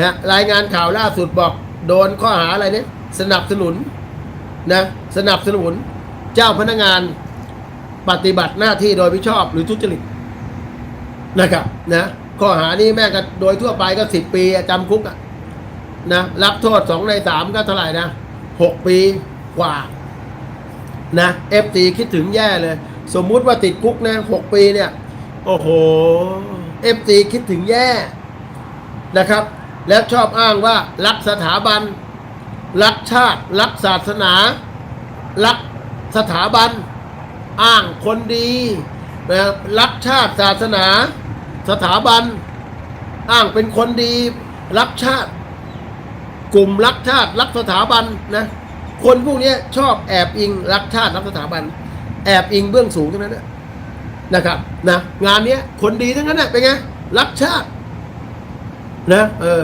นะรายงานข่าวล่าสุดบอกโดนข้อหาอะไรเนี่ยสนับสนุนนะสนับสนุนเจ้าพนักงานปฏิบัติหน้าที่โดยมิชอบหรือทุจริตนะครับนะข้อหานี้แม่ก็โดยทั่วไปก็สิบปีจำคุกอะนะรับโทษสองในสามก็เท่าไหร่นะหกปีกว่านะเอฟตีคิดถึงแย่เลย สมมุติว่าติดคุกนะหกปีเนี่ย โอ้โหเอฟตีคิดถึงแย่นะครับ แล้วชอบอ้างว่ารักสถาบัน รักชาติ รักศาสนา รักสถาบัน อ้างคนดีนะรับรักชาติศาสนา สถาบัน อ้างเป็นคนดี รักชาติ กลุ่มรักชาติ รักสถาบันนะคนพวกนี้ชอบแอบอิงรักชาติรักสถาบัน แอบอิงเบื้องสูงทั้งนั้นนะนะครับนะงานนี้คนดีทั้งนั้นนะเป็นไงรักชาตินะเออ